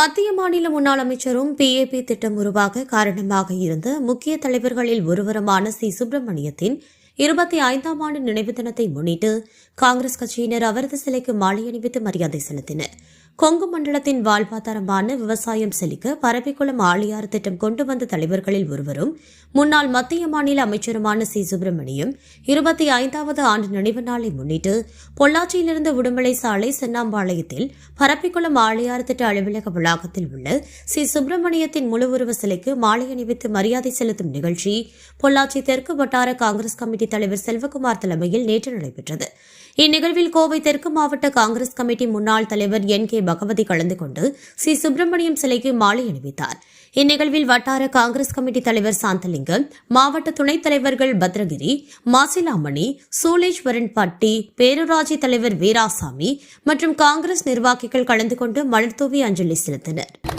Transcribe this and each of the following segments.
மத்திய மாநில முன்னாள் அமைச்சரும் பிஏபி திட்டம் உருவாக காரணமாக இருந்த முக்கிய தலைவர்களில் ஒருவருமான சி. சுப்பிரமணியத்தின் இருபத்தி ஐந்தாம் ஆண்டு நினைவு தினத்தை முன்னிட்டு காங்கிரஸ் கட்சியினர் அவரது சிலைக்கு மாலை அணிவித்து மரியாதை செலுத்தினர். கொங்கு மண்டலத்தின் வாழ்வாதாரமான விவசாயம் செழிக்க பரப்பிக்குளம் ஆழியாறு திட்டம் கொண்டு வந்த தலைவர்களில் ஒருவரும் முன்னாள் மத்திய மாநில அமைச்சருமான சி. சுப்பிரமணியம் இருபத்தி ஐந்தாவது ஆண்டு நினைவு நாளை முன்னிட்டு பொள்ளாச்சியிலிருந்து உடுமலை சாலை சென்னாம்பாளையத்தில் பரப்பிக்குளம் ஆழியாறு திட்ட அலுவலக வளாகத்தில் உள்ள சி. சுப்பிரமணியத்தின் முழு உருவ சிலைக்கு மாலை அணிவித்து மரியாதை செலுத்தும் நிகழ்ச்சி பொள்ளாச்சி தெற்கு வட்டார காங்கிரஸ் கமிட்டி தலைவர் செல்வகுமார் தலைமையில் நேற்று நடைபெற்றது. இந்நிகழ்வில் கோவை தெற்கு மாவட்ட காங்கிரஸ் கமிட்டி முன்னாள் தலைவர் என். கே. பகவதி கலந்து கொண்டு சி. சுப்பிரமணியம் சிலைக்கு மாலை அணிவித்தார். இந்நிகழ்வில் வட்டார காங்கிரஸ் கமிட்டி தலைவர் சாந்தலிங்கம் மாவட்ட துணைத் தலைவர்கள் பத்ரகிரி மாசிலாமணி சூளேஸ்வரன் பட்டி பேரூராட்சி தலைவர் வீராசாமி மற்றும் காங்கிரஸ் நிர்வாகிகள் கலந்து கொண்டு மலர்தூவி அஞ்சலி செலுத்தினர்.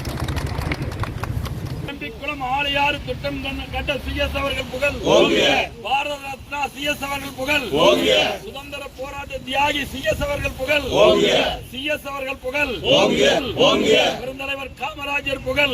குளம் ஆலையாறு திட்டம் கண்ட- கண்ட சிஎஸ் அவர்கள் புகழ். பாரத ரத்னா சிஎஸ் அவர்கள் புகழ். சுதந்திர தியாகி சிஎஸ் அவர்கள் புகழ். சிஎஸ் அவர்கள் புகழ். பெருந்தலைவர் காமராஜர் புகழ்.